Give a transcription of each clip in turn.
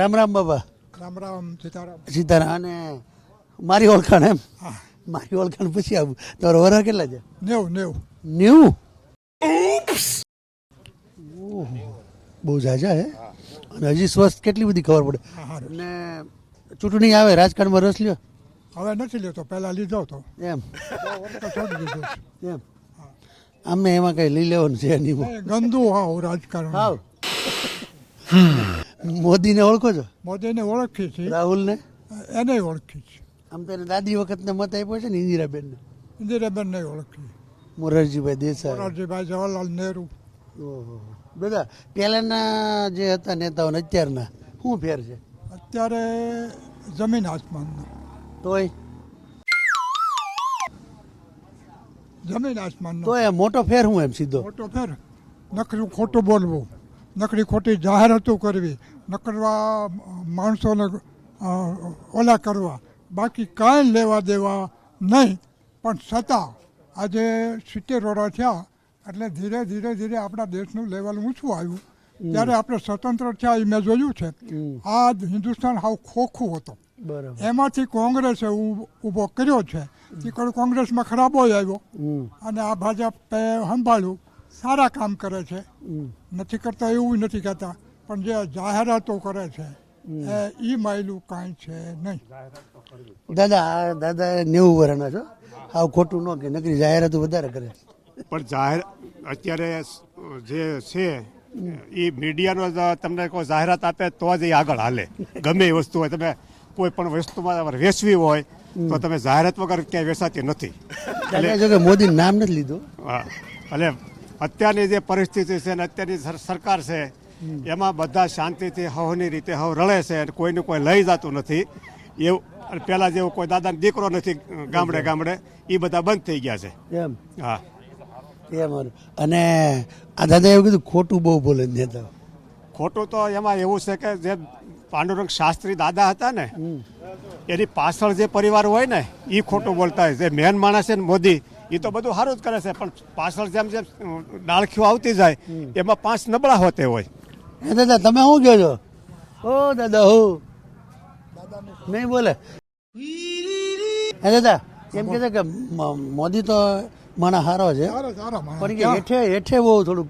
રામ રામ બાબા. રામ રામ સીતારામ. સીતારામ અને મારી ઓળખાણ એમ? હા. મારી ઓળખાણ પછી આવું. તમારો વરહ કેટલા છે? નેવું નેવું. નેવું? બહુ ઝાઝા હે? અને હજી સ્વસ્થ કેટલી બધી ખબર પડે? હા. અને ચૂંટણી આવે રાજકારણમાં રસ લ્યો? હવે નથી લેતો પહેલા લીધો હતો એમ. એમ. આમને એમાં કઈ લઈ લેવાનું છે નહીં ગંદુ હા રાજકારણ. હાવ. મોદીને ઓળખો છો? મોદીને ઓળખી છે. રાહુલને? એને ઓળખી છે. આમ તો દાદી વખતને મત આપ્યો છે ને ઇન્દિરાબેનને? ઇન્દિરાબેન નહીં ઓળખી. મોરારજીભાઈ દેસાઈ. મોરારજીભાઈ જવાહરલાલ નહેરુ. ઓહો. બધા પહેલાના જે હતા નેતાઓને અત્યારના શું ફેર છે? અત્યારે જમીન આસમાનનો. તોય? જમીન આસમાનનો. તોય મોટો ફેર હું એમ સીધો? મોટો ફેર નકરું ખોટું બોલવું. નકરી ખોટી જાહેરાતો કરવી. નકરવા માણસોને ઓલા કરવા. બાકી કાંઈ લેવા દેવા નહીં. પણ છતાં આજે સિત્તેર વર્ષ થયા. એટલે ધીરે ધીરે ધીરે આપણા દેશનું લેવલ ઊંચું આવ્યું. ત્યારે આપણે સ્વતંત્ર થયા એ મેં જોયું છે. આ હિન્દુસ્તાન હાવ ખોખું હતું. એમાંથી કોંગ્રેસે ઊભો કર્યો છે. કોંગ્રેસમાં ખરાબોય આવ્યો. અને આ ભાજપે સંભાળ્યું. સારા કામ કરે છે. નથી કરતા એવું નથી કહેતા પણ જે જાહેરાતો કરે છે એ માયલું કાંઈ છે નહીં. દાદા દાદા નેવું વર્ષના છો. આવ ખોટું ન કે નકરી જાહેરાતો વધારે કરે પણ જાહેર અત્યારે જે છે એ મીડિયાનો તમને કોઈ જાહેરાત આપે તો જ એ આગળ હાલે. ગમે એ વસ્તુ હોય તમે કોઈ પણ વસ્તુમાં તમારે વેચવી હોય તો તમે જાહેરાત વગર ક્યાંય વેચાતી નથી. એટલે મોદી નામ નથી લીધું. હા. એટલે અત્યારની જે પરિસ્થિતિ છે ને અત્યારની સર- સરકાર છે એમાં બધા શાંતિથી હવની રીતે હવ રળે છે અને કોઈને કોઈ લઈ જતું નથી. એવું અને પહેલાં જેવો કોઈ દાદાનો દીકરો નથી ગામડે ગામડે એ બધા બંધ થઈ ગયા છે. એમ? હા. એમ અને આ દાદા એવું કીધું ખોટું બહુ બોલે નેતા. ખોટું તો એમાં એવું છે કે જે પાંડુરંગ શાસ્ત્રી દાદા હતા ને એની પાછળ જે પરિવાર હોય ને એ ખોટું બોલતા હોય જે મેન માણસ છે ને મોદી એ તો બધું સારું જ કરે છે પણ પાછળ જેમ જેમ ડાળખીઓ આવતી જાય એમાં પાંચ નબળા હોતે હોય. હે દાદા તમે શું કહો છો ઓ દાદા હો? નહીં બોલે. હે દાદા એમ કે છે કે મ- મોદી તો માણા સારો છે સારો સારો માણસ. પણ કે હેઠે હેઠે બહુ થોડું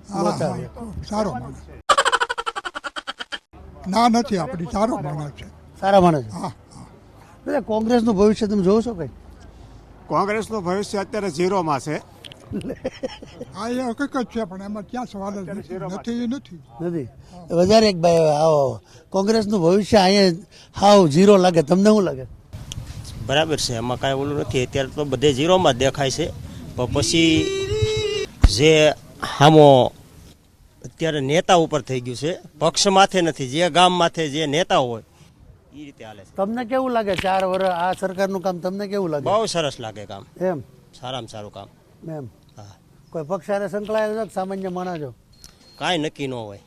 સારો માણસ. ના નથી આપણી સારો માણસ છે. સારા માણસ છે. હા કોંગ્રેસનું ભવિષ્ય તમે જોવો છો કઈ? કોંગ્રેસનું ભવિષ્ય અત્યારે ઝીરોમાં છે. હા એ હકીકત છે પણ એમાં ક્યાં સવાલ જ નથી. નથી નથી. વધારે એક ભાઈ આવો કોંગ્રેસનું ભવિષ્ય અહીંયા હાવ ઝીરો લાગે. તમને શું લાગે? બરાબર છે એમાં કાંઈ ઓલું નથી. અત્યારે તો બધે ઝીરોમાં જ દેખાય છે. પણ પછી જે હામો અત્યારે નેતા ઉપર થઈ ગયું છે પક્ષ માથે નથી જે ગામ માથે જે નેતા હોય એ રીતે હાલે છે. તમને કેવું લાગે? ચાર વર્ષ આ સરકારનું કામ તમને કેવું લાગે? બહુ સરસ લાગે કામ. એમ? સારામાં સારું કામ. એમ? હા. કોઈ પક્ષ સાથે સંકળાયેલો છે સામાન્ય માણસ? છો કાંઈ નક્કી ન હોય.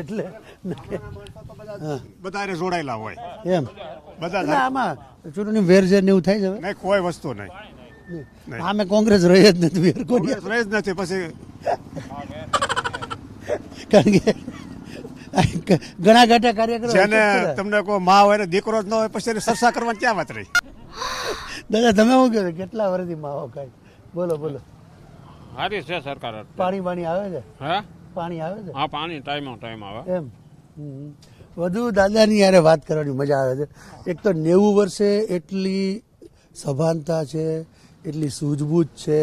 એટલે બધા જોડાયેલા હોય. એમ? બધા આમાં ચૂંટણી વેરઝેર ને એવું થાય છે નહીં કોઈ વસ્તુ નહીં. આમે કોંગ્રેસ રહી જ નથી વેર કોંગ્રેસ રહે જ નથી પછી કારણ કે ઘણા ઘટા કાર્યક્રમો જેને તમને કોઈ મા હોય ને દીકરો જ ન હોય પછી એની સરસા કરવાની ક્યાં વાત રહી? દાદા તમે શું કહો? કેટલા વર્ષથી માવો ખાય બોલો બોલો. સારી છે સરકાર પાણી પાણી આવે છે? હે? પાણી આવે છે? હા પાણી ટાઈમ ટાઈમ આવે. એમ? હમ. વધુ દાદાની યારે વાત કરવાની મજા આવે છે. એક તો નેવું વર્ષે એટલી સભાનતા છે એટલી સૂઝબૂઝ છે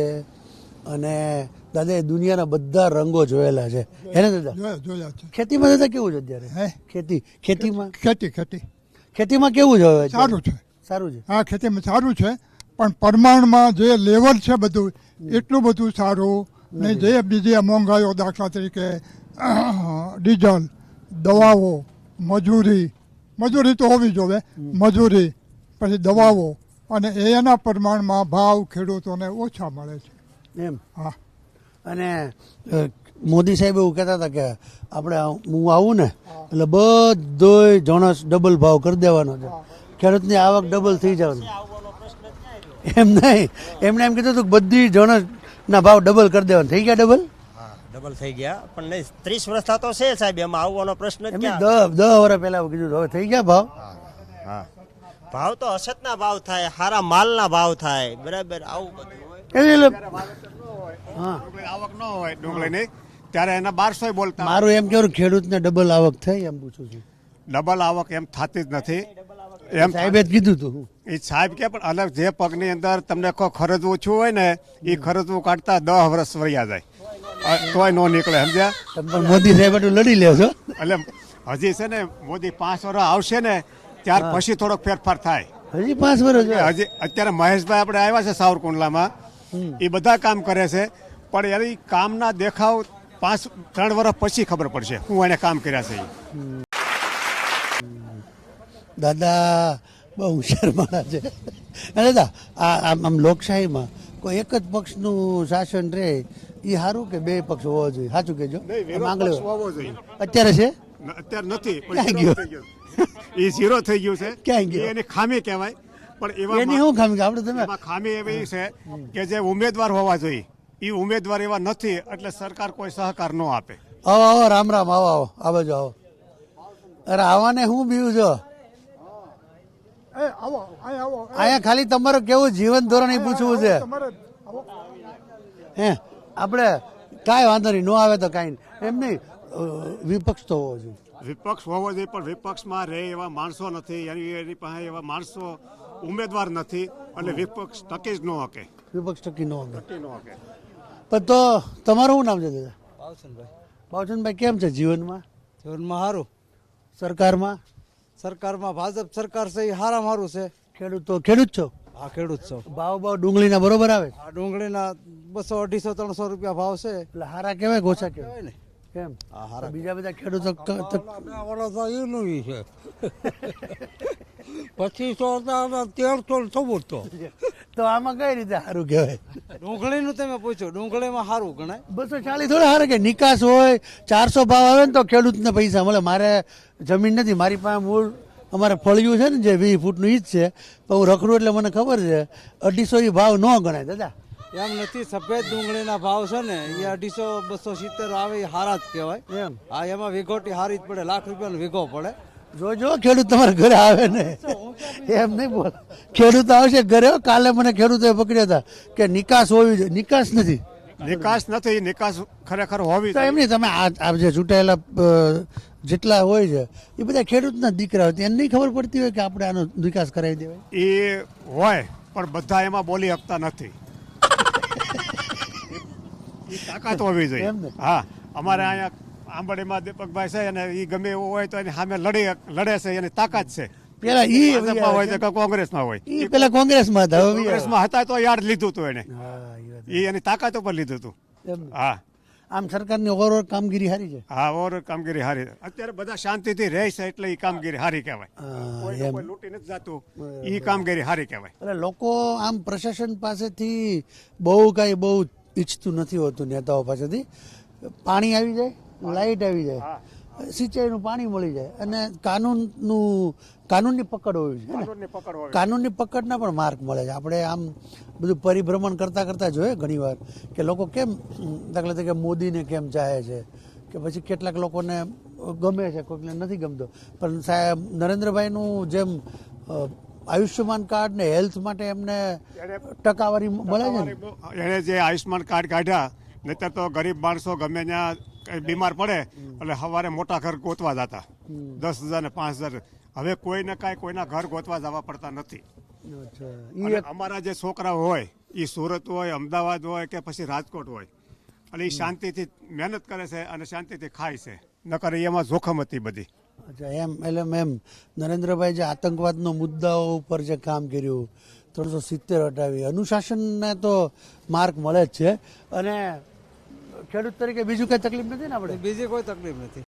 અને દાદા એ દુનિયાના બધા રંગો જોયેલા છે. હે ને દાદા? જોયા છે. ખેતીમાં દાદા કેવું છે અત્યારે? હે? ખેતી ખેતીમાં? ખેતી ખેતી. ખેતીમાં કેવું છે સારું છે. સારું છે. હા ખેતીમાં સારું છે પણ પરમાણમાં જે લેવલ છે બધું એટલું બધું સારું ને જે બીજી મોંઘાઈઓ દાખલા તરીકે ડીઝલ દવાઓ મજૂરી મજૂરી તો હોવી જોવે મજૂરી પછી દવાઓ અને એના પ્રમાણમાં ભાવ ખેડૂતોને ઓછા મળે છે. એમ. હા. અને મોદી સાહેબ એવું કહેતા હતા કે આપણે હું આવું ને એટલે બધોય જણસ ડબલ ભાવ કરી દેવાનો છે. ખેડૂતની આવક ડબલ થઈ જવાની. એમ નહીં. એમણે એમ કીધું હતું કે બધી જણસના ભાવ ડબલ કરી દેવાના. થઈ ગયા ડબલ ડબલ થઈ ગયા. પણ નહીં ત્રીસ વર્ષ થતો છે સાહેબ એમાં આવવાનો પ્રશ્ન દસ દસ વર્ષ પહેલા કીધું હવે થઈ ગયા ભાવ? હા. ભાવ તો અછતના ભાવ થાય હારા માલના ભાવ થાય. બરાબર આવું બધું હોય. એટલે હા. ન હોય ડુંગળીની ત્યારે એના બારસો બોલતા. મારું એમ કેવું ખેડૂતને ડબલ આવક થઈ એમ પૂછું છું. ડબલ આવક એમ થતી જ નથી. એમ સાહેબે જ કીધું હતું એ સાહેબ કે પણ અલગ જે પગની અંદર તમને કોઈ ખરજ ઓછું હોય ને એ ખરજવું કાઢતા દસ વર્ષ વરિયા જાય. તોય નો નીકળે સમજ્યા? પણ મોદી સાહેબ એટલું લડી લે છો. એટલે હજી છે ને મોદી પાંચ વર્ષ આવશે ને ત્યાર પછી થોડોક ફેરફાર થાય. હજી પાંચ વર્ષ છે. હજી અત્યારે મહેશભાઈ આપણે આવ્યા છે સાવરકુંડલામાં. એ બધા કામ કરે છે. પણ એની કામના દેખાવ પાંચ ત્રણ વર્ષ પછી ખબર પડશે. હું એને કામ કર્યા છે. દાદા બહુ હોશિયાર માણસ છે દાદા આ આમ આમ લોકશાહીમાં કોઈ એક જ પક્ષનું શાસન રહે એ સારું કે બે પક્ષ હોવો જોઈએ? સાચું કેજો. અત્યારે છે? અત્યારે નથી ક્યાં ગયો? થઈ ગયું. એ ઝીરો થઈ ગયું છે. ક્યાં ગયો? એની ખામી કહેવાય. પણ એવા એની શું ખામી? આપણે તમે ખામી એવી છે કે જે ઉમેદવાર હોવા જોઈએ. એ ઉમેદવાર એવા નથી એટલે સરકાર કોઈ સહકાર ન આપે. આવો આવો રામ રામ આવો આવો આ બાજુ આવો. અરે આવાને હું બીવું છો? એ આવો અહીં આવો એ, અહીંયા ખાલી તમારું કેવું જીવન ધોરણ એ પૂછવું છે? હે આપણે કાંઈ વાંધો નહીં ન આવે તો કાંઈ એમ નહીં વિપક્ષ તો હોવો જોઈએ. વિપક્ષ હોવો જોઈએ પણ વિપક્ષમાં રહે એવા માણસો નથી એની એની પાસે એવા માણસો ઉમેદવાર નથી એટલે વિપક્ષ ટકી જ ન શકે વિપક્ષ ટકી ન શકે પણ તો તમારું શું નામ છે દાદા? ભાવચંદભાઈ ભાવચંદભાઈ કેમ છે જીવનમાં? જીવનમાં સારું સરકારમાં? સરકારમાં ભાજપ સરકાર છે એ સારા મારું છે. ખેડૂત તો ખેડૂત છો? આ ખેડૂત છો. ભાવ ભાવ ડુંગળીના બરોબર આવે? આ ડુંગળીના બસો અઢીસો ત્રણસો રૂપિયા ભાવ છે. એટલે હારા કહેવાય ગોછા કેવાય કહેવાય ને. કેમ? હા, હારા. બીજા બધા ખેડૂતો ત- એનું છે. પચીસો તેરસો ચૌદસો તો આમાં કઈ રીતે સારું કહેવાય? ડુંગળીનું તમે પૂછ્યું ડુંગળીમાં સારું ગણાય? બસો ચાલીસ થોડા સારું કે નિકાસ હોય ચારસો ભાવ આવે ને તો ખેડૂતને પૈસા મળે. મારે જમીન નથી મારી પાસે મૂળ અમારે ફળિયું છે ને જે વીસ ફૂટનું ઈ જ છે પણ હું રખડું એટલે મને ખબર છે અઢીસો એ ભાવ ન ગણાય દાદા. એમ નથી સફેદ ડુંગળીના ભાવ છે ને એ અઢીસો બસો સિત્તેર આવે એ હારા જ કહેવાય. એમ. હા એમાં વિઘોટી સારી જ પડે લાખ રૂપિયાનો વિઘો પડે. જોજો ખેડૂત તમારા ઘરે આવે ને. એમ નહીં બોલ. ખેડૂત આવશે ઘરે કાલે મને ખેડૂતોએ પકડ્યા હતા કે નિકાસ હોવી જોઈએ. નિકાસ નથી. નિકાસ નથી નિકાસ ખરેખર હોવી તો એમ નહીં તમે આ જે ચૂંટાયેલા જેટલા હોય છે એ બધા ખેડૂતના દીકરા હોય એને નહીં ખબર પડતી હોય કે આપણે આનો નિકાસ કરાવી દેવાય. એ હોય પણ બધા એમાં બોલી શકતા નથી. તાકાત હોવી જોઈએ. એમ ને? હા અમારે અહીંયા આંબડીમાં દીપકભાઈ છે અને એ ગમે એવું હોય તો એની સામે લડી લડે છે એની તાકાત છે. પેલા ઈ હોય તો કોંગ્રેસમાં હોય. ઈ પેલા કોંગ્રેસમાં હતા કોંગ્રેસમાં હતા તો યાર લીધું હતું એને. ઈ એ એની તાકાત ઉપર લીધું હતું હા. આમ સરકારની ઓવરઓલ કામગીરી સારી છે? હા ઓવરઓલ કામગીરી હારી. અત્યારે બધા શાંતિથી રહે છે એટલે એ કામગીરી હારી કહેવાય. કોઈ લૂંટી નથી જતું. એ કામગીરી હારી કહેવાય. એટલે લોકો આમ પ્રશાસન પાસેથી બહુ કાંઈ બહુ ઈચ્છતું નથી હોતું નેતાઓ પાસેથી. પાણી આવી જાય? લાઇટ આવી જાય. સિંચાઈનું પાણી મળી જાય. અને કાનૂનનું કાનૂનની પકડ હોવી જોઈએ કાનૂનની પકડના પણ માર્ક મળે છે. આપણે આમ બધું પરિભ્રમણ કરતાં કરતાં જોઈએ ઘણીવાર કે લોકો કેમ દાખલા તરીકે મોદીને કેમ ચાહે છે કે પછી કેટલાક લોકોને ગમે છે કોઈકને નથી ગમતો. પણ સાહેબ નરેન્દ્રભાઈનું જેમ આયુષ્યમાન કાર્ડ ને હેલ્થ માટે એમને ટકાવારી મળે છે ને? એણે જે આયુષ્યમાન કાર્ડ કાઢ્યા નહીતર તો ગરીબ માણસો ગમે ત્યાં બીમાર પડે એટલે સવારે મોટા ઘર ગોતવા જતા. દસ હજાર ને પાંચ હજાર. હવે કોઈને કાંઈ કોઈના ઘર ગોતવા જવા પડતા નથી. અમારા જે છોકરા હોય એ સુરત હોય અમદાવાદ હોય કે પછી રાજકોટ હોય અને એ શાંતિથી મહેનત કરે છે અને શાંતિથી ખાય છે. નકર એમાં જોખમ હતી બધી. અચ્છા એમ એટલે એમ. નરેન્દ્રભાઈ જે આતંકવાદનો મુદ્દાઓ ઉપર જે કામ કર્યું ત્રણસો સિત્તેર હટાવી અનુશાસનને તો માર્ક મળે જ છે. અને ખેડૂત તરીકે બીજું કઈ તકલીફ નથી ને આપણે? બીજી કોઈ તકલીફ નથી.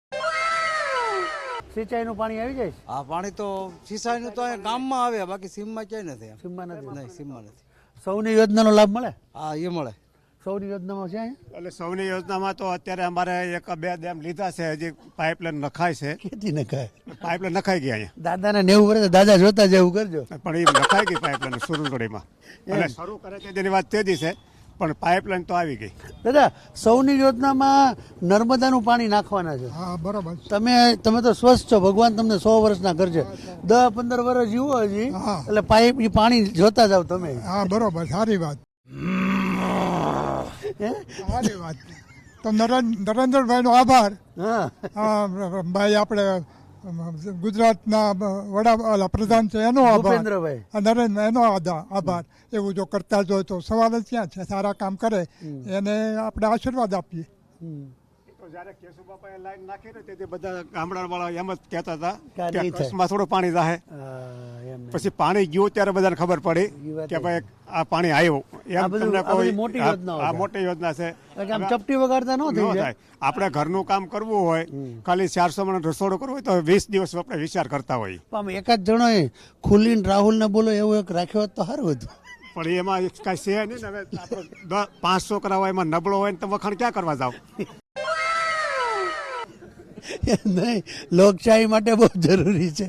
સિંચાઈનું પાણી આવી જાય છે? આ પાણી તો સિંચાઈનું તો ગામમાં આવે બાકી સીમમાં ક્યાંય નથી સીમમાં નથી? નહીં સીમમાં નથી. સૌની યોજનાનો લાભ મળે? હા એ મળે. સૌની યોજનામાં છે એટલે સૌની યોજનામાં તો અત્યારે અમારે એક બે ડેમ લીધા છે હજી પાઇપલાઇન નખાય છે. ખેતી નખાય? ખાય પાઇપલાઇન નખાઈ ગઈ અહીંયા. દાદાને નેવું વર્ષ દાદા જોતા જેવું કરજો. પણ એ નખાઈ ગઈ પાઇપલાઇન સુરનગઢીમાં અને શરૂ કરે છે તેની વાત તેજી દિવસે પણ પાઇપલાઇન તો આવી ગઈ. દાદા સૌની યોજનામાં નર્મદાનું પાણી નાખવાના છે. હા બરાબર તમે તમે તો સ્વસ્થ છો ભગવાન તમને સો વર્ષના કરજે દસ પંદર વર્ષ જીવો હજી હા. એટલે પાઇપ પાણી જોતા જાવ તમે. હા બરોબર સારી વાત. સારી વાત. તો નરેન- નરેન્દ્રભાઈનો આભાર. હા. હા, ભાઈ આપણે ગુજરાતના વડા પ્રધાન છે એનો આભાર. નરેન્દ્ર એનો આભાર. એવું જો કરતા જ હોય તો સવાલ જ ક્યાં છે? સારા કામ કરે. એને આપણે આશીર્વાદ આપીએ. તો જ્યારે કેશુબાપાએ લાઈન નાખી ને તેથી બધા ગામડાવાળા એમ જ કહેતા હતા કે આ કે નહીં થાય. કચ્છમાં થોડું પાણી જાહે હા, એમ એમ. પછી પાણી ગયું ત્યારે બધાને ખબર પડી કે ભાઈ આ પાણી આવ્યું. આ બધું- આ મોટી આ- યોજનાઓ આ છે. મોટી યોજના છે. એટલે આમ હવે ચપટી વગાડતા ન ન થઈ જાય. થાય. આપણે ઘરનું કામ કરવું હોય ખાલી ચારસો મણ રસોડું કરવું હોય તો વીસ દિવસ આપણે વિચાર કરતા હોય પણ આમ એકાદ જણોએ ખુલીને રાહુલને બોલો એવું એક રાખ્યો તો સારું હતું. પણ એમાં કાંઈ છે નહીં ને હવે દ- હોય એમાં નબળો હોય ને તો વખાણ ક્યાં કરવા જાવ? નહીં લોકશાહી માટે બહુ જરૂરી છે.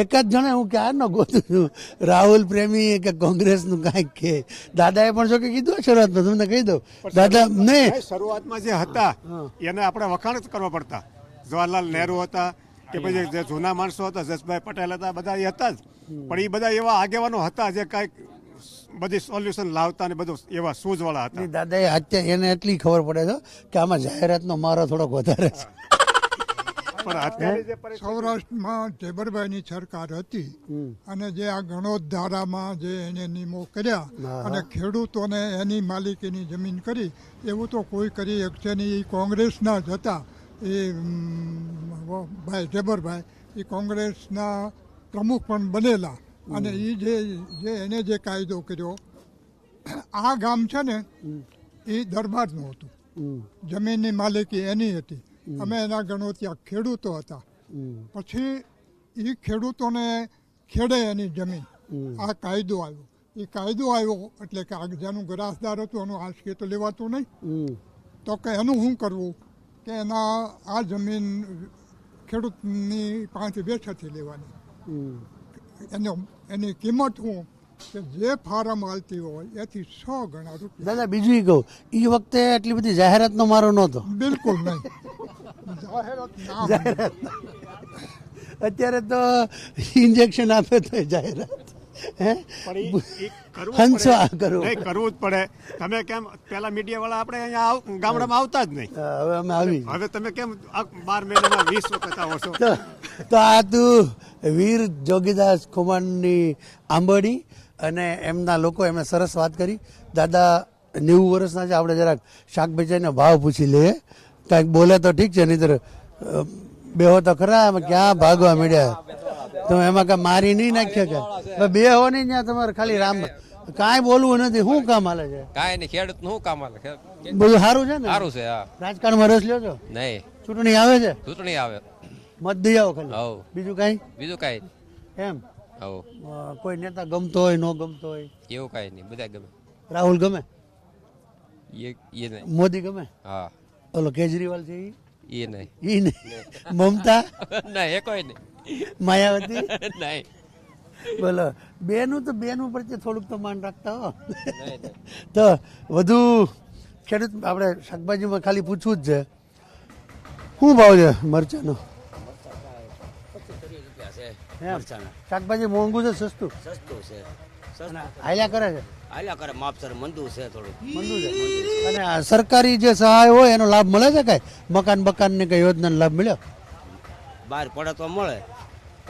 એક જ જણે હું ક્યારનો ગોતું છું. રાહુલ પ્રેમી કે કોંગ્રેસનું કાંઈક કે. દાદાએ પણ શું કે કીધું શરૂઆતમાં તમને કહી દઉં. દાદા નહીં. શરૂઆતમાં જે હતા એને આપણે વખાણ જ કરવા પડતા. જવાહરલાલ નહેરુ હતા કે પછી જે જૂના માણસો હતા જસભાઈ પટેલ હતા બધા એ હતા જ. પણ એ બધા એવા આગેવાનો હતા જે કાંઈક બધી સોલ્યુશન લાવતા ને બધું એવા સૂઝવાળા હતા. અત્યારે એને એટલી ખબર પડે છે કે આમાં જાહેરાતનો મારો થોડોક વધારે છે. સૌરાષ્ટ્રમાં ઝેબરભાઈની સરકાર હતી અને જે આ ગણોદ ધારામાં જે એને નિયમો કર્યા અને ખેડૂતોને એની માલિકીની જમીન કરી એવું તો કોઈ કરી શકશે નહીં એ કોંગ્રેસના જ હતા. એ ભાઈ ટેબરભાઈ એ કોંગ્રેસના પ્રમુખ પણ બનેલા. અને એ જે જે એને જે કાયદો કર્યો આ ગામ છે ને એ દરબારનું હતું. જમીનની માલિકી એની હતી. અમે એના ગણો ત્યાં ખેડૂતો હતા. પછી એ ખેડૂતોને ખેડે એની જમીન. આ કાયદો આવ્યો. એ કાયદો આવ્યો એટલે કે આ જેનું ગ્રાસદાર હતું એનું આશકે તો લેવાતું નહીં. તો કે એનું શું કરવું? કે એના આ જમીન ખેડૂતની પાંચ વેચાથી લેવાની. એનો એની કિંમત શું કે જે ફાર્મ હાલતી હોય એથી સો ગણા રૂપિયા. દાદા બીજું કહું એ વખતે એટલી બધી જાહેરાતનો મારો નહોતો. બિલકુલ નહીં. જાહેરાત અત્યારે તો ઇન્જેક્શન આપે તો જાહેરાત. કરવું જ આ પડે. કરવું કરવું જ પડે. તમે કેમ પેલા મીડિયા વાળા આપણે અહીંયા આવ- ગામડામાં આવતા જ નહીં. હવે અમે આવી હવે તમે કેમ બાર મહિનામાં વીસ વખત આવો છો? તો તો આ તું વીર જોગીદાસ ખુમાનની આંબડી અને એમના લોકો એમણે સરસ વાત કરી. દાદા નેવું વર્ષના છે આપણે જરાક શાકભાજીનો ભાવ પૂછી લઈએ. કાંઈક બોલે તો ઠીક છે નહીતર બે બેહો તો ખરા અમે ક્યાં ભાગવા મળ્યા તો એમાં કાંઈ મારી નહીં નાખ્યા કે? બે હો નહીં ત્યાં તમારે ખાલી રામ કાંઈ બોલવું નથી શું કામ હાલે છે? કાંઈ નહીં ખેડૂત શું કામ હાલે બધું સારું છે ને? સારું છે હા. રાજકારણમાં રસ લ્યો છો? નહીં. ચૂંટણી આવે છે? ચૂંટણી આવે. મત દઈ આવો ખાલી. બીજું કાંઈ? બીજું કાંઈ. એમ. કોઈ નેતા ગમતો હોય ન ગમતો હોય. એવું કાંઈ નહીં બધા ગમે. રાહુલ ગમે? મોદી ગમે? હા. ઓલો કેજરીવાલ છે એ એ નહીં. એ નહીં. મમતા? ના એ કોઈ નહીં. માયાવતી? નહીં. બોલો બેનું તો બેનું પ્રત્યે થોડુંક તો માન રાખતા હો. તો વધુ ખેડૂત આપણે શાકભાજીમાં ખાલી પૂછવું જ છે. શું ભાવ છે મરચાનો? એમ? શાકભાજી મોંઘું છે સસ્તું? સસ્તું છે. હાલ્યા કરે છે? હાલ્યા કરે. માપસર મંદુ છે થોડું મંદુ છે અને સરકારી જે સહાય હોય એનો લાભ મળે છે કઈ? મકાન બકાન ને કઈ યોજનાનો લાભ મળ્યો? બહાર પડે તો મળે.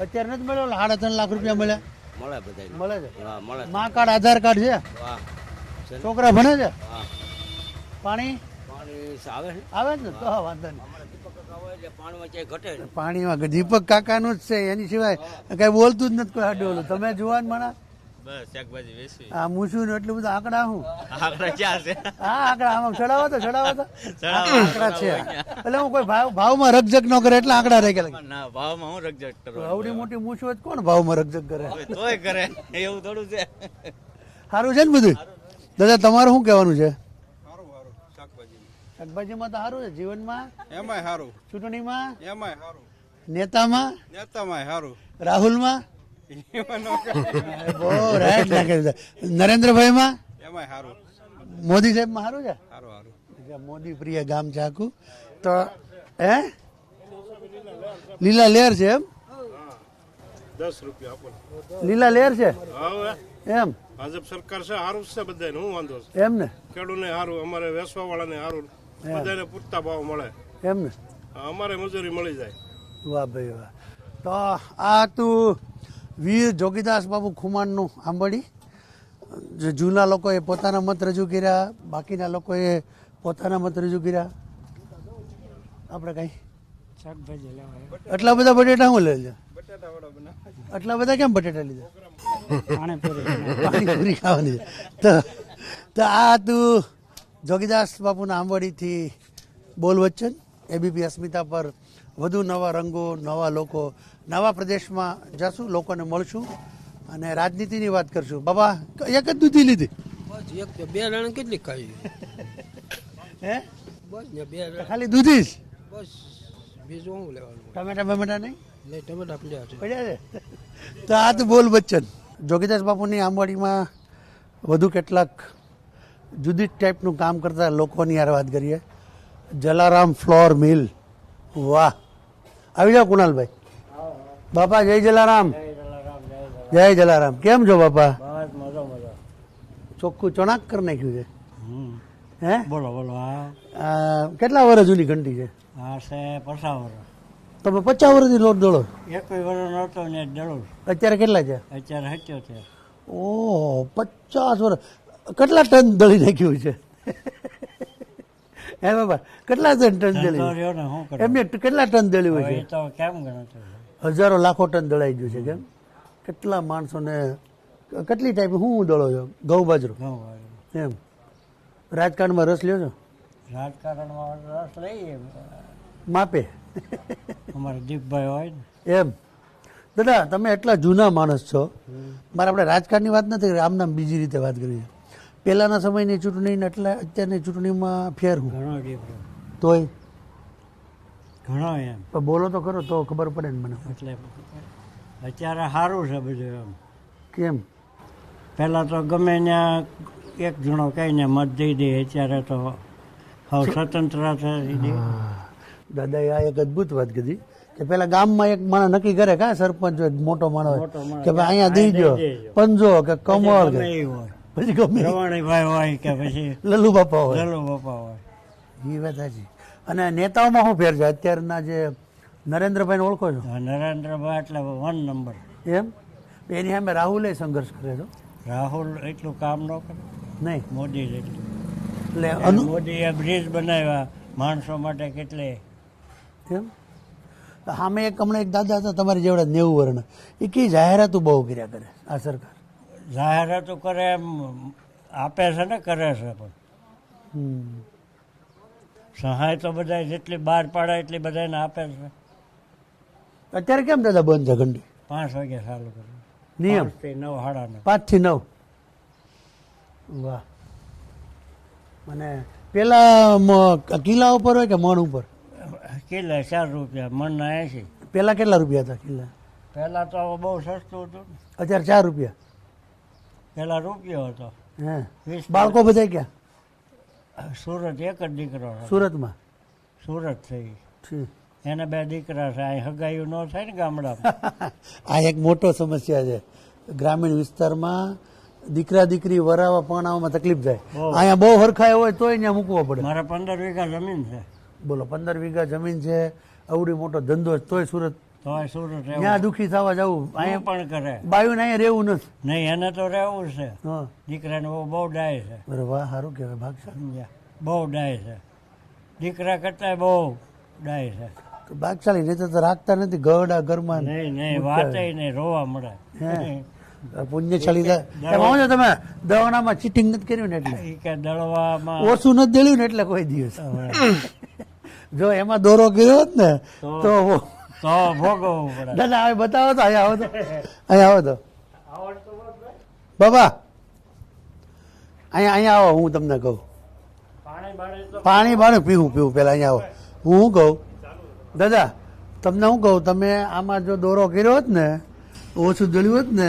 અત્યારે નથી મળ્યો સાડા ત્રણ લાખ રૂપિયા મળ્યા. મળે બધા મળે છે? હા મળે. મા કાર્ડ આધાર કાર્ડ છે? છોકરા ભણે છે? પાણી? આવે ને? તો વાંધો નહીં. દીપક કાકા નું પાણીમાં દીપક કાકાનું જ છે એની સિવાય કઈ બોલતું જ નથી કોઈ હાડું ઓલું. તમે જોવા માણા બસ શાકભાજી વેચવી. આ મૂછું એટલું બધું આંકડા હું આપણે ક્યાં છે? હા આંકડા આમાં ચડાવો તો ચડાવો તો. આંકડા છે. એટલે હું કોઈ ભાવ ભાવમાં રકજક ન કરે એટલે આંકડા રહી ગયા ના ભાવમાં હું રકજક કરવા આવડી મોટી મૂછું જ કોણ ભાવમાં રકજક કરે? તોય કરે. એવું થોડું છે. સારું છે ને બધું દાદા તમારું શું કહેવાનું છે? શાકભાજીમાં તો સારું છે જીવનમાં? એમાંય સારું ચૂંટણીમાં? એમાંય સારું નેતામાં? નેતામાંય સારું રાહુલમાં? બહુ રાઈટ નાખી દીધા. નરેન્દ્રભાઈમાં? એમાંય સારું મોદી સાહેબમાં સારું છે સારું સારું મોદી પ્રિય ગામ છે આખું. તો હે? લીલા લેર છે એમ? દસ રૂપિયા આપો લીલા લેર છે? એમ? ભાજપ સરકાર છે સારું છે બધા હું વાંધો છે. એમ ને? ખેડૂતને સારું અમારે વેચવા વાળાને સારું બધાને પૂરતા ભાવ મળે. એમ ને? અમારે મજૂરી મળી જાય. વાહ ભાઈ વાહ. તો આ તું વીર જોગીદાસ બાબુ ખુમાણનું આંબળી જે જૂના લોકોએ પોતાના મત રજૂ કર્યા બાકીના લોકોએ પોતાના મત રજૂ કર્યા. આપણે કઈ? આટલા બધા બટેટા હું લઈ આટલા બધા કેમ બટેટા લીધા? પાણીપુરી ખાવાની. તો તો આ તું જોગીદાસ બાપુના આંબડીથી બોલ વચ્ચન એબીપી અસ્મિતા પર વધુ નવા રંગો નવા લોકો નવા પ્રદેશમાં જશું લોકોને મળશું અને રાજનીતિની વાત કરશું. બાબા એક જ દૂધી લીધી? એક બે જણા કેટલી ખાઈ? હે? બસ બે ખાલી દૂધી જ? બસ બીજું શું લેવાનું? ટમેટા બમેટા નહીં? નહીં ટમેટા પડ્યા છે. પડ્યા છે? તો આ તો બોલ બચ્ચન જોગીદાસ બાપુની આંબવાડીમાં વધુ કેટલાક જુદી ટાઈપનું કામ કરતા લોકોની યાર વાત કરીએ. Jalaram flour mill. વાહ. આવી જાઓ કુણાલભાઈ. બાપા જય જલારામ. જય જલારામ કેમ છો બાપા? ચોખ્ખું ચણાક કરી નાખ્યું છે. હે? બોલો બોલો આ કેટલા વર્ષ જૂની ઘંટી છે? હા છે પસાવર તમે પચાસ વર્ષથી લોટ દોડો? એક વર્ષ નહોતો ને દડું. અત્યારે કેટલા છે? અત્યારે હચ્યો છે ઓહ પચાસ વર્ષ. કેટલા ટન દળી નાખ્યું છે? હે બાબા કેટલા ટન ટન દળી? એમને કેટલા ટન દળ્યું હોય છે? હજારો લાખો ટન દળાઈ ગયું છે કેમ? કેટલા માણસોને કેટલી ટાઈપ હું દળો છો? ઘઉં બાજરો? એમ. રાજકારણમાં રસ લ્યો છો? રાજકારણમાં રસ લઈએ. માપે. અમારે દીપભાઈ હોય ને. એમ. દાદા તમે એટલા જૂના માણસ છો. મારે આપણે રાજકારણની વાત નથી કરી આમનામ બીજી રીતે વાત કરી છે પહેલાના સમયની ચૂંટણી એટલા અત્યારની ચૂંટણીમાં ફેર હું ઘણો ડિફરન્સ તોય? ઘણો એમ. પણ બોલો તો ખરો તો ખબર પડે ને મને. એટલે અત્યારે સારું છે બધું એમ. કેમ? પહેલાં તો ગમે ત્યાં એક જણો કહીને મત દઈ દે અત્યારે તો હવે સ્વતંત્ર થઈ દે. દાદાએ આ એક અદ્ભુત વાત કીધી કે પેલા ગામમાં એક માણસ નક્કી કરે કા સરપંચ હોય, મોટો માણસ. કે ભાઈ અહીંયા દઈ દેજો. પંજો કે કમળ કે. પછી ગમે. રવાણીભાઈ હોય કે પછી લલ્લુ બાપા હોય. લલ્લુ બાપા હોય. એ વાત સાચી. અને નેતાઓમાં શું ફેર છે? અત્યારના જે નરેન્દ્રભાઈને ઓળખો છો? નરેન્દ્રભાઈ એટલે વન નંબર. એમ? એની સામે રાહુલે સંઘર્ષ કરે છો રાહુલ એટલું કામ ન કરે. નહીં. મોદી જેટલું. એટલે મોદીએ બ્રિજ બનાવ્યા માણસો માટે કેટલે. એમ? સામે એક હમણાં એક દાદા હતા તમારી જેવડા નેવું વર્ણ. એ કઈ જાહેરાતો બહુ કર્યા કરે આ સરકાર. જાહેરાતો કરે એમ આપે છે ને કરે છે પણ. સહાય તો બધા જેટલી બહાર પાડે એટલી બધાને આપે છે. અત્યારે કેમ દાદા બંધ છે ઘંટી? પાંચ વાગે ચાલુ કરે. નિયમ પાંચથી નવ સાડા નવ પાંચથી નવ? વાહ. મને પેલા કિલ્લા ઉપર હોય કે મણ ઉપર? કિલ્લા ચાર રૂપિયા મણના એસી પેલા કેટલા રૂપિયા હતા કિલ્લા? પહેલાં તો બહુ સસ્તું હતું અત્યારે ચાર રૂપિયા? પહેલાં રૂપિયો હતો. હે? વીસ બાળકો બધા ક્યાં? સુરત એક જ દીકરો સુરતમાં? સુરત થઈ. એને બે દીકરા છે. આ હગાયું ન થાય ને ગામડામાં. આ એક મોટો સમસ્યા છે. ગ્રામીણ વિસ્તારમાં દીકરા દીકરી વરાવા પાણાવામાં તકલીફ થાય. અહીંયા બહુ હરખાય હોય તોય ત્યાં મૂકવો પડે. મારે પંદર વીઘા જમીન છે. બોલો પંદર વીઘા જમીન છે. અવડી મોટો ધંધો છે, તોય સુરત સુરત ત્યાં દુઃખી થવા જવું. અહીંયા પણ કરે? બાયુને અહીંયા રહેવું નથી. નહીં એને તો રહેવું છે. દીકરાને બહુ બહુ ડાય છે. વાહ સારું કહેવાય ભાગ સમજ્યા? બહુ ડાય છે. દીકરા કરતા બહુ ડાય છે. તો ભાગશાળી નહીં તો રાખતા નથી ગરડા ઘરમાં. નહીં નહીં વાતે નહીં રોવા મળે. પુણ્યશાળી થાય તમે દવાણામાં ચીટિંગ નથી કર્યું ને એટલે. કે દળવામાં ઓછું નથી દેલ્યું ને એટલે કોઈ દિવસ. જો એમાં દોરો ગયો હોત ને તો તો ભોગવવું પડે. દાદા હવે બતાવો તો અહીંયા આવો તો. અહીંયા આવો તો. બાબા અહીંયા અહીંયા આવો હું તમને કહું. પાણી બાણી પીવું પીવું પેલા અહીંયા આવો. હું શું કહું? દાદા તમને શું કહું તમે આમાં જો દોરો કર્યો હોત ને ઓછું દળ્યું હોત ને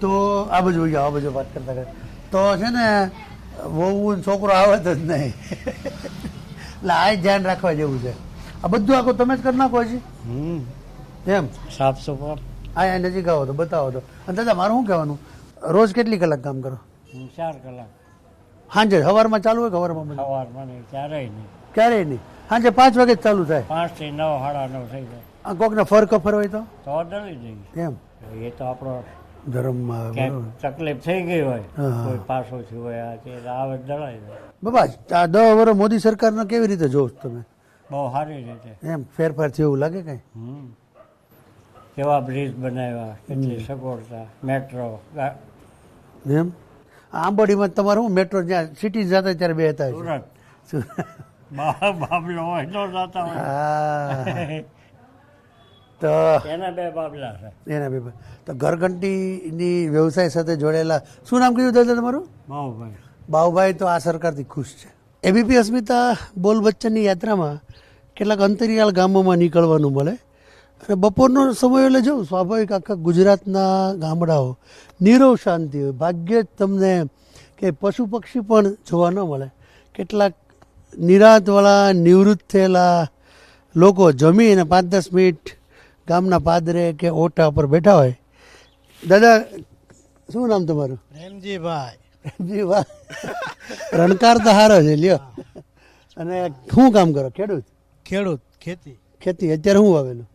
તો આ બાજુ જાઓ, આ બાજુ વાત કરતા કરતા. તો છે ને વહુ છોકરો આવે જ નહીં. એટલે આ ધ્યાન રાખવા જેવું છે. આ બધું આખું તમે જ કરી નાખો હજી એમ? સાફ સફાઈ. આ નજીક આવો તો બતાવો તો. અને દાદા મારું શું કહેવાનું? રોજ કેટલી કલાક કામ કરો? ચાર કલાક. સાંજે? સવારમાં ચાલુ હોય કે સવારમાં સવારમાં નહીં ક્યારેય નહીં. ક્યારેય નહીં. સાંજે પાંચ વાગે ચાલુ થાય. પાંચથી નવ સાડા નવ થઈ જાય. આ કોકને ફર કફર હોય તો? તો ડરી જઈ એમ? એ તો આપણો ધર્મમાં તકલીફ થઈ ગઈ હોય. કોઈ પાછો થયું હોય આ તે આવે દળાઈ બાબા આ દસ વર્ષ મોદી સરકારને કેવી રીતે જોવો તમે? બહુ સારી રીતે. એમ ફેરફાર જેવું એવું લાગે કઈ? હમ. કેવા બ્રિજ બનાવ્યા કેટલી સગવડતા મેટ્રો એમ? આંબોડીમાં તમારું મેટ્રો જ્યાં સિટી જતા ત્યારે બે હતા સુરત. બાબલો એટલો જતા તો એના બે બાબલા છે. એના બે તો ઘરઘંટીની વ્યવસાય સાથે જોડેલા શું નામ કીધું દાદા તમારું? બાહુભાઈ બાહુભાઈ બાઉભાઈ તો આ સરકારથી ખુશ છે. એબીપી અસ્મિતા બોલ બચ્ચનની યાત્રામાં કેટલાક અંતરિયાળ ગામોમાં નીકળવાનું મળે અને બપોરનો સમય એટલે જવું સ્વાભાવિક આખા ગુજરાતના ગામડાઓ નીરવ શાંતિ હોય ભાગ્યે જ તમને કે પશુ પક્ષી પણ જોવા ન મળે કેટલાક નિરાંતવાળા નિવૃત્ત થયેલા લોકો જમી અને પાંચ દસ મિનિટ ગામના પાદરે કે ઓટા પર બેઠા હોય દાદા શું નામ તમારું પ્રેમજીભાઈ જી વાહ રણકાર તો હારો છે લ્યો. અને શું કામ કરો ખેડૂત? ખેડૂત ખેતી. ખેતી અત્યારે શું વાવેલું?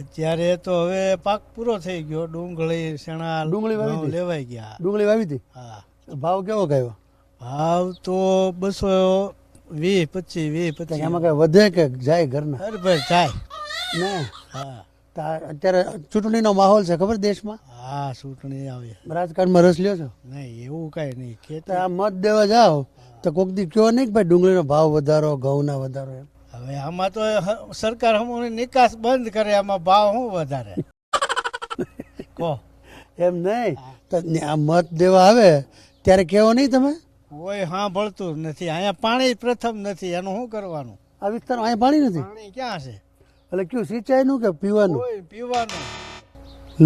અત્યારે તો હવે પાક પૂરો થઈ ગયો. ડુંગળી શેણા ડુંગળી વાવી? લેવાઈ ગયા. ડુંગળી વાવી હતી? હા. ભાવ કેવો કયો ભાવ તો બસો વીસ પચીસ વીસ પચીસ. એમાં કઈ વધે કે જાય ઘરના? અરે ભાઈ જાય. ને? હા. અત્યારે ચૂંટણીનો માહોલ છે ખબર દેશમાં? હા ચૂંટણી આવે. રાજકારણમાં રસ લ્યો છો? નહીં એવું કાંઈ નહીં. તો આ મત દેવા જાઓ. તો કોક દી કયો નહીં કે ભાઈ ડુંગળીનો ભાવ વધારો ઘઉંના વધારો એમ? હવે આમાં તો સરકાર હમણાં નિકાસ બંધ કરે આમાં ભાવ શું વધારે? કહો. એમ નહીં. તો આ મત દેવા આવે ત્યારે કેવો નહીં તમે? કોઈ સાંભળતું જ નથી. અહીંયા પાણી પ્રથમ નથી. એનું શું કરવાનું? આ વિસ્તારમાં અહીંયા પાણી નથી? પાણી ક્યાં છે? એટલે કયું સિંચાઈનું કે પીવાનું? પીવાનું.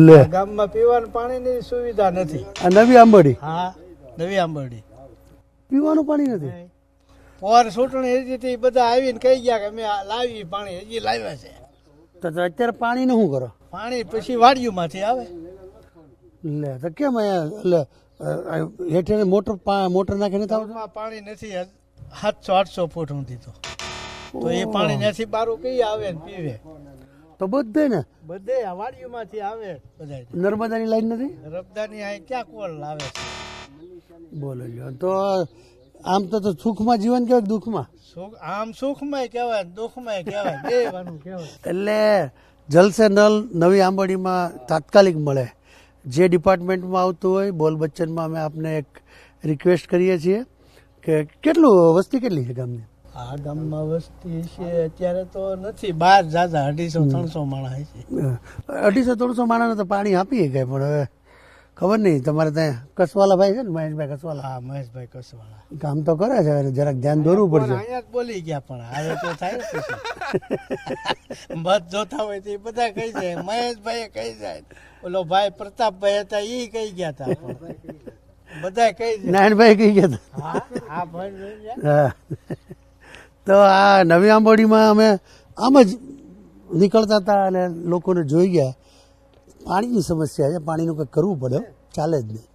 લે. ગામમાં પીવાનું પાણીની સુવિધા નથી. આ નવી આંબડી હા નવી આંબડી પીવાનું પાણી નથી? પોર સૂટણી હતી બધા આવીને કહી ગયા કે અમે આ લાવી પાણી. હજી લાવ્યા છે. તો અત્યારે પાણીનું શું કરો? પાણી પછી વાડીઓમાંથી આવે. લે તો કેમ અહીંયા એટલે હેઠળ હેઠે મોટર મોટર નાખીને પાણી નથી સાતસો આઠસો ફૂટ સુધી તો. તો એ પાણી નથી બારું કઈ આવે ને પીવે? તો બધે ને બધે વાડીઓમાંથી આવે બધા નર્મદાની લાઈન નથી? રબદાની આ ક્યાં કોલ લાવે છે? બોલો જો તો આમ તો તો સુખમાં જીવન કેવાય દુઃખમાં? સુખ આમ સુખમાંય કહેવાય ને કહેવાય. બે વાનું કહેવાય. એટલે જલસે નલ નવી આંબડીમાં તાત્કાલિક મળે. જે ડિપાર્ટમેન્ટમાં આવતું હોય બોલ બચ્ચનમાં અમે આપને એક રિક્વેસ્ટ કરીએ છીએ કે કેટલું વસ્તી કેટલી છે ગામની? આ ગામમાં વસ્તી છે અત્યારે તો નથી. બાર જાજા અઢીસો ત્રણસો માણસ છે. અઢીસો ત્રણસો માણસને તો પાણી આપીએ ગਏ પણ હવે ખબર નહીં તમારે ત્યાં કસવાલા ભાઈ છે ને મહેશભાઈ કસવાલા? હા મહેશભાઈ કસવાલા. કામ તો કરે છે હવે જરાક ધ્યાન દોરવું પડશે. અહીંયા બોલી ગયા પણ હવે તો થાય મત જોતા હોય તો એ બધા કહી જાય મહેશભાઈ કહી જાય. ઓલો ભાઈ પ્રતાપભાઈ હતા એ કહી ગયા હતા બધા કહી જાય. નારાયણભાઈ કહી ગયા હતા હા હા ભાઈ હા. તો આ નવી આંબોડીમાં અમે આમ જ નીકળતા હતા અને લોકોને જોઈ ગયા. પાણીની સમસ્યા છે. પાણીનું કંઈક કરવું પડે. ચાલે જ નહીં.